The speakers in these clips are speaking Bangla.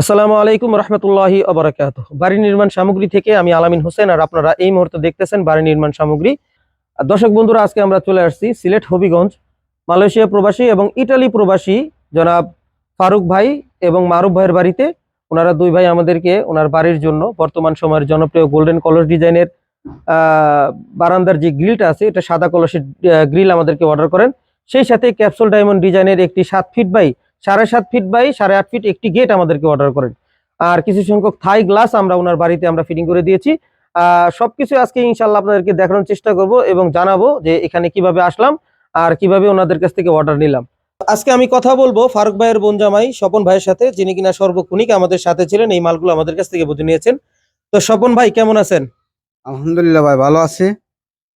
আসসালামু আলাইকুম রহমতুল্লাহি আবরাকাত বাড়ি নির্মাণ সামগ্রী থেকে আমি আলামিন হোসেন আর আপনারা এই মুহূর্তে দেখতেছেন বাড়ি নির্মাণ সামগ্রী। দর্শক বন্ধুরা, আজকে আমরা চলে আসছি সিলেট হবিগঞ্জ, মালয়েশিয়া প্রবাসী এবং ইটালি প্রবাসী জনাব ফারুক ভাই এবং মারুফ ভাইয়ের বাড়িতে। ওনারা দুই ভাই আমাদেরকে ওনার বাড়ির জন্য বর্তমান সময়ের জনপ্রিয় গোল্ডেন কলস ডিজাইনের বারান্দার যে গ্রিলটা আছে, এটা সাদা কলসের গ্রিল আমাদেরকে অর্ডার করেন। সেই সাথে ক্যাপসুল ডায়মন্ড ডিজাইনের একটি সাত ফিট বাই সাড়ে সাত ফিট বাই সাড়ে আট ফিট একটি গেট আমাদেরকে অর্ডার করেন। আর কিছু সংখ্যক থাই গ্লাস আমরা ওনার বাড়িতে আমরা ফিটিং করে দিয়েছি। সবকিছু আজকে ইনশাল্লাহ আপনাদেরকে দেখানোর চেষ্টা করব এবং জানাব যে এখানে কীভাবে আসলাম আর কীভাবে ওনাদের কাছ থেকে অর্ডার নিলাম। আজকে আমি কথা বলব ফারুক ভাইয়ের বোন জামাই স্বপন ভাইয়ের সাথে, যিনি কিনা সর্বক্ষণিক আমাদের সাথে ছিলেন, এই মালগুলো আমাদের কাছ থেকে বুঝে নিয়েছেন। তো স্বপন ভাই, কেমন আছেন? আলহামদুলিল্লাহ ভাই, ভালো আছি।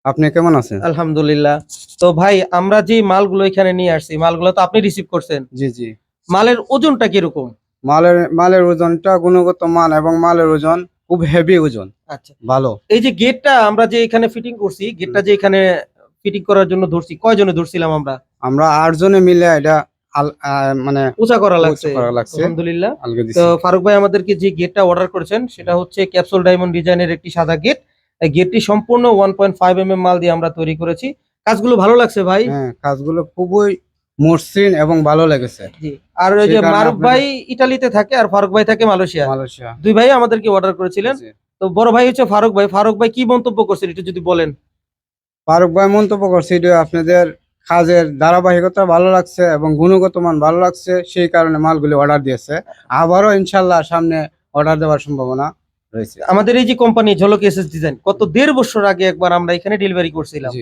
আপনি কেমন আছেন? আলহামদুলিল্লাহ। তো ভাই আমরা যে মালগুলো এখানে নিয়ে আসছি মালগুলো তো আপনি রিসিভ করছেন। জি জি। মালের ওজনটা কীরকম? মালের মালের ওজনটা গুণগত মান এবং মালের ওজন খুব হেভি ওজন। আচ্ছা। ভালো। এই যে গেটটা আমরা যে এখানে ফিটিং করছি গেটটা যে এখানে ফিটিং করার জন্য ধরছি কয়জনে ধরছিলাম আমরা? আমরা আটজনে মিলে এটা মানে উঁচা করা লাগছে। আলহামদুলিল্লাহ। তো ফারুক ভাই আমাদেরকে যে গেটটা অর্ডার করেছেন সেটা হচ্ছে ক্যাপসুল ডায়মন্ড ডিজাইনের একটি সাদা গেট গেটটি সম্পূর্ণ ওয়ান পয়েন্ট ফাইভ এম মাল দিয়ে আমরা তৈরি করেছি। কাজগুলো ভালো লাগছে ভাই? হ্যাঁ কাজগুলো খুবই মসৃণ এবং ভালো লেগেছে। আর ওই যে মারুফ ভাই ইটালিতে থাকে আর ফারুক ভাই থাকে মালয়েশিয়া। মালয়েশিয়া। দুই ভাই আমাদেরকে অর্ডার করেছিলেন। তো বড় ভাই হচ্ছে ফারুক ভাই। ফারুক ভাই কি মন্তব্য করছেন একটু যদি বলেন? ফারুক ভাই মন্তব্য করছে এটা আপনাদের কাজের ধারাবাহিকতা ভালো লাগছে এবং গুণগত মান ভালো লাগছে সেই কারণে মালগুলি অর্ডার দিয়েছে। আবারও ইনশাল্লাহ সামনে অর্ডার দেওয়ার সম্ভাবনা। রয়েছে। আমাদের এই যে কোম্পানি ঝলক এস ডিজাইন কত দেড় বছর আগে একবার আমরা এখানে ডেলিভারি করছিলাম।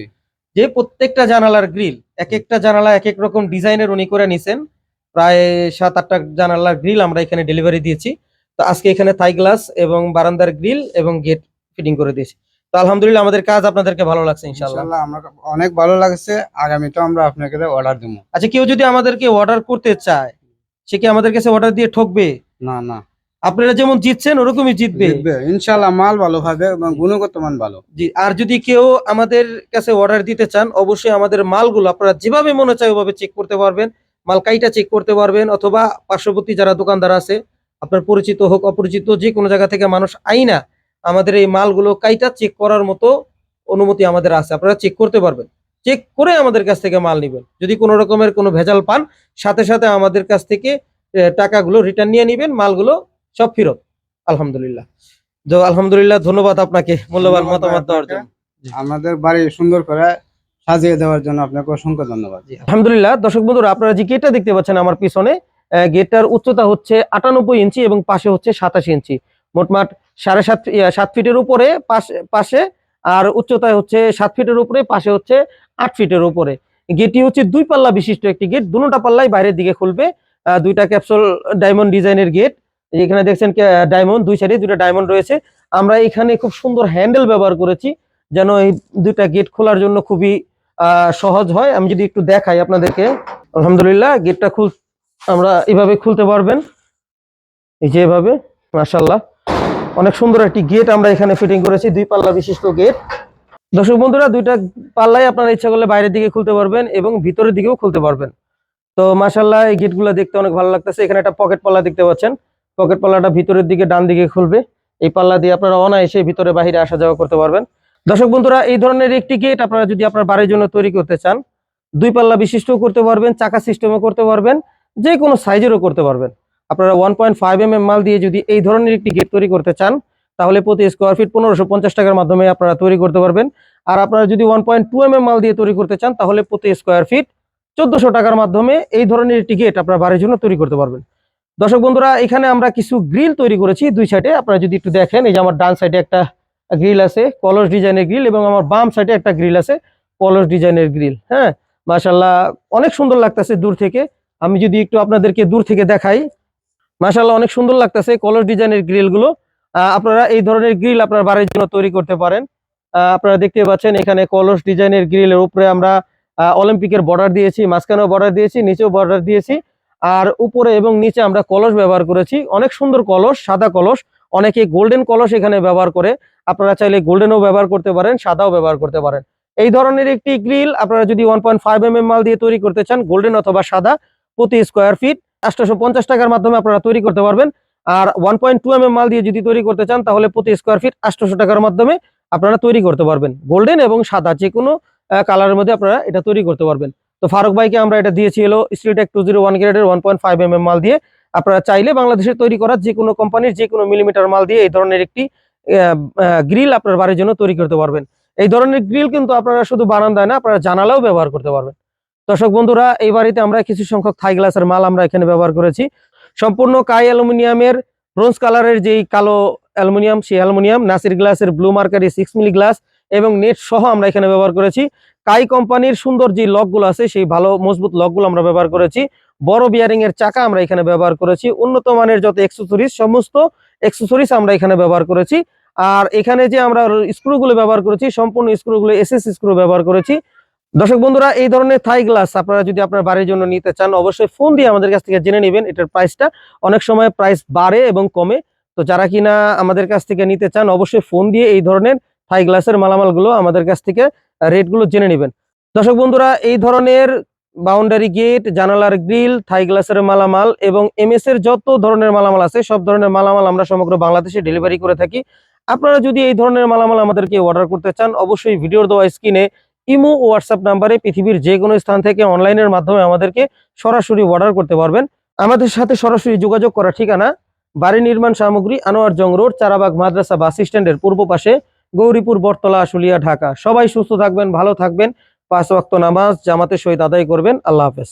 যে প্রত্যেকটা জানালার গ্রিল এক একটা জানালা এক এক রকম ডিজাইনের উনি করে নিছেন। প্রায় সাত আটটা জানালার গ্রিল আমরা এখানে ডেলিভারি দিয়েছি। তো আজকে এখানে থাই গ্লাস এবং বারান্দার গ্রিল এবং গেট ফিটিং করে দিয়েছি। তো আলহামদুলিল্লাহ আমাদের কাজ আপনাদেরকে ভালো লাগছে ইনশাল্লাহ আমরা অনেক ভালো লাগছে আগামীতে আমরা আপনাকে অর্ডার দেবো। আচ্ছা কেউ যদি আমাদেরকে অর্ডার করতে চায় সে কি আমাদের কাছে অর্ডার দিয়ে ঠকবে? না না। আপনারা যেমন জিতছেন ওরকমই জিতবে। ইনশাল্লাহ মাল ভালো হবে এবং গুণগত মান ভালো। জি আর যদি কেউ আমাদের কাছে অর্ডার দিতে চান অবশ্যই আমাদের মালগুলো আপনারা যেভাবে মনে চায় ওভাবে চেক করতে পারবেন। মাল কাইটা চেক করতে পারবেন অথবা পার্শ্ববর্তী যারা দোকানদার আছে আপনার পরিচিত হোক অপরিচিত যে কোনো জায়গা থেকে মানুষ আইনা আমাদের এই মালগুলো কাইটা চেক করার মতো অনুমতি আমাদের আছে। আপনারা চেক করতে পারবেন। চেক করে আমাদের কাছ থেকে মাল নেবেন। যদি কোনো রকমের কোনো ভেজাল পান সাথে সাথে আমাদের কাছ থেকে টাকাগুলো রিটার্ন নিয়ে নেবেন মালগুলো সব ফেরত। আলহামদুলিল্লাহ। তো আলহামদুলিল্লাহ ধন্যবাদ আপনাকে মূল্যবান মতামত দেওয়ার জন্য। আমাদের বাড়ি সুন্দর করে সাজিয়ে দেওয়ার জন্য আপনাকে অসংখ্য ধন্যবাদ। আলহামদুলিল্লাহ। দর্শক বন্ধুরা আপনারা যে গেটটা দেখতে পাচ্ছেন আমার পিছনে গেটটার উচ্চতা হচ্ছে আটানব্বই ইঞ্চি এবং পাশে হচ্ছে সাতাশি ইঞ্চি। মোটমাট সাড়ে সাত সাত ফিটের উপরে পাশে পাশে আর উচ্চতায় হচ্ছে সাত ফিটের উপরে পাশে হচ্ছে আট ফিটের উপরে। গেটটি হচ্ছে দুই পাল্লা বিশিষ্ট একটি গেট দুটোটা পাল্লাই বাইরের দিকে খুলবে। আহ, দুইটা ক্যাপসুল ডায়মন্ড ডিজাইনের গেট এখানে দেখছেন ডায়মন্ড দুই সাইডে দুইটা ডায়মন্ড রয়েছে। আমরা এখানে খুব সুন্দর হ্যান্ডেল ব্যবহার করেছি, যেন এই দুইটা গেট খোলার জন্য খুবই সহজ হয়। আমি যদি একটু দেখাই আপনাদেরকে। আলহামদুলিল্লাহ গেটটা খুল, আমরা এভাবে খুলতে পারবেন। এই যে এভাবে মাশাল্লাহ অনেক সুন্দর একটি গেট আমরা এখানে ফিটিং করেছি, দুই পাল্লা বিশিষ্ট গেট দর্শক বন্ধুরা, দুইটা পাল্লাই আপনারা ইচ্ছা করলে বাইরের দিকে খুলতে পারবেন এবং ভিতরের দিকেও খুলতে পারবেন। তো মাশাল্লাহ এই গেটগুলো দেখতে অনেক ভালো লাগতেছে। এখানে একটা পকেট পাল্লা দেখতে পাচ্ছেন। পকেট পাল্লাটা ভিতরের দিকে ডান দিকে খুলবে। এই পাল্লা দিয়ে আপনারা অনায়াসে ভিতরে বাইরে আসা যাওয়া করতে পারবেন। দর্শক বন্ধুরা, এই ধরনের একটি গেট আপনারা যদি আপনার বাড়ির জন্য তৈরি করতে চান, দুই পাল্লা বিশিষ্ট করতে পারবেন, চাকা সিস্টেমে করতে পারবেন যে কোনো সাইজেরও করতে পারবেন। আপনারা ওয়ান পয়েন্ট ফাইভ এম মাল দিয়ে যদি এই ধরনের একটি গেট তৈরি করতে চান, তাহলে প্রতি স্কোয়ার ফিট পনেরোশো পঞ্চাশ টাকার মাধ্যমে আপনারা তৈরি করতে পারবেন। আর আপনারা যদি ওয়ান পয়েন্ট টু এম মাল দিয়ে তৈরি করতে চান, তাহলে প্রতি স্কোয়ার ফিট চোদ্দশো টাকার মাধ্যমে এই ধরনের একটি গেট আপনার বাড়ির জন্য তৈরি করতে পারবেন। দর্শক বন্ধুরা এখানে আমরা কিছু গ্রিল তৈরি করেছি দুই সাইডে। আপনারা যদি একটু দেখেন এই যে আমার ডান সাইডে একটা গ্রিল আছে কলস ডিজাইনের গ্রিল এবং আমার বাম সাইডে একটা গ্রিল আছে কলস ডিজাইনের গ্রিল। হ্যাঁ মাশাল্লাহ অনেক সুন্দর লাগতেছে দূর থেকে। আমি যদি একটু আপনাদেরকে দূর থেকে দেখাই মাশাল্লাহ অনেক সুন্দর লাগতেছে কলস ডিজাইনের গ্রিলগুলো আহ, আপনারা এই ধরনের গ্রিল আপনার বাড়ির জন্য তৈরি করতে পারেন। আপনারা দেখতে পাচ্ছেন এখানে কলস ডিজাইনের গ্রিলের উপরে আমরা অলিম্পিকের বর্ডার দিয়েছি মাঝখানেও বর্ডার দিয়েছি নিচেও বর্ডার দিয়েছি। আর উপরে এবং নিচে আমরা কলস ব্যবহার করেছি। অনেক সুন্দর কলস, সাদা কলস। অনেকে গোল্ডেন কলস এখানে ব্যবহার করে। আপনারা চাইলে গোল্ডেনও ব্যবহার করতে পারেন, সাদাও ব্যবহার করতে পারেন। এই ধরনের একটি গ্রিল আপনারা যদি ওয়ান পয়েন্ট ফাইভ এম মাল দিয়ে তৈরি করতে চান গোল্ডেন অথবা সাদা, প্রতি স্কোয়ার ফিট আটশোশো পঞ্চাশ টাকার মাধ্যমে আপনারা তৈরি করতে পারবেন। আর ওয়ান পয়েন্ট টু এম মাল দিয়ে যদি তৈরি করতে চান, তাহলে প্রতি স্কোয়ার ফিট আটশোশো টাকার মাধ্যমে আপনারা তৈরি করতে পারবেন। গোল্ডেন এবং সাদা যে কোনো কালারের মধ্যে আপনারা এটা তৈরি করতে পারবেন। তো ফারুক ভাইকে আমরা এটা দিয়েছি হলো স্টিলটেক টু জিরো ওয়ান গ্রেডের ওয়ান পয়েন্ট ফাইভ এম মাল দিয়ে। আপনারা চাইলে বাংলাদেশে তৈরি করা যে কোনো কোম্পানির যে কোনো মিলিমিটার মাল দিয়ে এই ধরনের একটি গ্রিল আপনার বাড়ির জন্য তৈরি করতে পারবেন। এই ধরনের গ্রিল কিন্তু আপনারা শুধু বারান্দায় না, আপনারা জানালাও ব্যবহার করতে পারবেন। দর্শক বন্ধুরা, এই বাড়িতে আমরা কিছু সংখ্যক থাই গ্লাসের মাল আমরা এখানে ব্যবহার করেছি। সম্পূর্ণ কাই অ্যালুমিনিয়ামের ব্রোঞ্জ কালারের যেই কালো অ্যালুমিনিয়াম, সেই অ্যালুমিনিয়াম, নাসির গ্লাসের blue mercury six milli glass এবং নেট সহ আমরা এখানে ব্যবহার করেছি। কাই কোম্পানির সুন্দর যে লকগুলো আছে, সেই ভালো মজবুত লকগুলো আমরা ব্যবহার করেছি। বড় বিয়ারিং এর চাকা আমরা এখানে ব্যবহার করেছি। উন্নত মানের যত এক্সেসরিজ সমস্ত এক্সেসরিজ আমরা এখানে ব্যবহার করেছি। আর এখানে যে আমরা স্ক্রুগুলো ব্যবহার করেছি, সম্পূর্ণ স্ক্রুগুলো এসএস স্ক্রু ব্যবহার করেছি। দর্শক বন্ধুরা, এই ধরনের থাই গ্লাস আপনারা যদি আপনার বাড়ির জন্য নিতে চান, অবশ্যই ফোন দিয়ে আমাদের কাছ থেকে জেনে নেবেন। এটার প্রাইসটা অনেক সময় প্রাইস বাড়ে এবং কমে। তো যারা কিনা আমাদের কাছ থেকে নিতে চান, অবশ্যই ফোন দিয়ে এই ধরনের থাই গ্লাসের মালামালগুলো আমাদের কাছ থেকে রেটগুলো জেনে নেবেন। দর্শক বন্ধুরা, এই ধরনের বাউন্ডারি গেট জানালার গ্রিল থাই গ্লাসের মালামাল এবং এমএস এর যত ধরনের মালামাল আছে, সব ধরনের মালামাল আমরা সমগ্র বাংলাদেশে ডেলিভারি করে থাকি। আপনারা যদি এই ধরনের মালামাল আমাদেরকে অর্ডার করতে চান, অবশ্যই ভিডিওর দেওয়া স্ক্রিনে ইমো হোয়াটসঅ্যাপ নাম্বারে পৃথিবীর যে কোনো স্থান থেকে অনলাইনের মাধ্যমে আমাদেরকে সরাসরি অর্ডার করতে পারবেন। আমাদের সাথে সরাসরি যোগাযোগ করার ঠিকানা, বাড়ি নির্মাণ সামগ্রী, আনোয়ার জং রোড, চারাবাগ মাদ্রাসা বাস স্ট্যান্ডের পূর্ব পাশে। গৌরীপুর, বটতলা, আশুলিয়া, ঢাকা। সবাই সুস্থ থাকবেন, ভালো থাকবেন। পাঁচ ওয়াক্ত নামাজ জামাতের সহিত আদায় করবেন। আল্লাহ হাফেজ।